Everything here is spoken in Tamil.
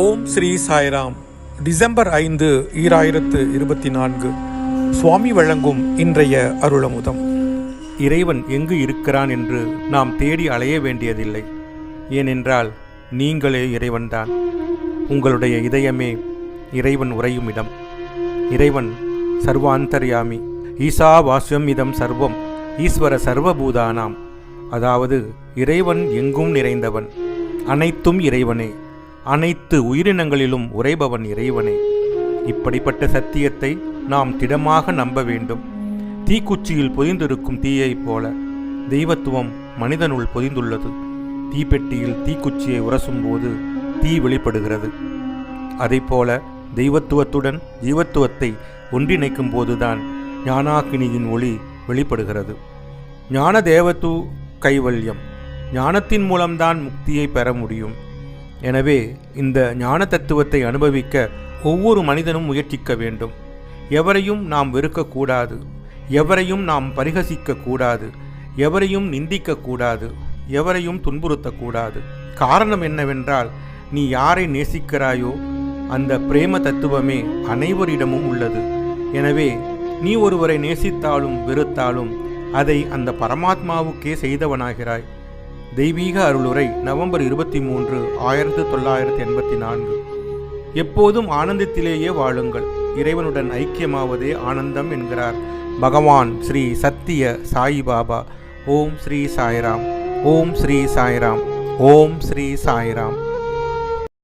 ஓம் ஸ்ரீ சாய்ராம். டிசம்பர் ஐந்து ஈராயிரத்து இருபத்தி நான்கு. சுவாமி வழங்கும் இன்றைய அருளமுதம். இறைவன் எங்கு இருக்கிறான் என்று நாம் தேடி அலைய வேண்டியதில்லை. ஏனென்றால் நீங்களே இறைவன்தான். உங்களுடைய இதயமே இறைவன் உறையும் இடம். இறைவன் சர்வாந்தர்யாமி. ஈசா வாஸ்யம் இதம் சர்வம் ஈஸ்வர சர்வபூதானாம். அதாவது இறைவன் எங்கும் நிறைந்தவன். அனைத்தும் இறைவனே. அனைத்து உயிரினங்களிலும் உறைபவன் இறைவனே. இப்படிப்பட்ட சத்தியத்தை நாம் திடமாக நம்ப வேண்டும். தீக்குச்சியில் பொதிந்திருக்கும் தீயைப் போல தெய்வத்துவம் மனிதனுள் பொதிந்துள்ளது. தீப்பெட்டியில் தீக்குச்சியை உரசும்போது தீ வெளிப்படுகிறது. அதைப்போல தெய்வத்துவத்துடன் ஜீவத்துவத்தை ஒன்றிணைக்கும் போதுதான் ஞானாக்கினியின் ஒளி வெளிப்படுகிறது. ஞான தேவத்து கைவல்யம். ஞானத்தின் மூலம்தான் முக்தியை பெற முடியும். எனவே இந்த ஞான தத்துவத்தை அனுபவிக்க ஒவ்வொரு மனிதனும் முயற்சிக்க வேண்டும். எவரையும் நாம் வெறுக்கக்கூடாது. எவரையும் நாம் பரிகசிக்கக்கூடாது. எவரையும் நிந்திக்கக்கூடாது. எவரையும் துன்புறுத்தக்கூடாது. காரணம் என்னவென்றால் நீ யாரை நேசிக்கிறாயோ அந்த பிரேம தத்துவமே அனைவரிடமும் உள்ளது. எனவே நீ ஒருவரை நேசித்தாலும் வெறுத்தாலும் அதை அந்த பரமாத்மாவுக்கே செய்தவனாகிறாய். தெய்வீக அருளுரை நவம்பர் இருபத்தி மூன்று ஆயிரத்தி தொள்ளாயிரத்தி எண்பத்தி நான்கு. எப்போதும் ஆனந்தத்திலேயே வாழுங்கள். இறைவனுடன் ஐக்கியமாவதே ஆனந்தம் என்கிறார் பகவான் ஸ்ரீ சத்திய சாயிபாபா. ஓம் ஸ்ரீ சாய்ராம். ஓம் ஸ்ரீ சாய்ராம். ஓம் ஸ்ரீ சாய்ராம்.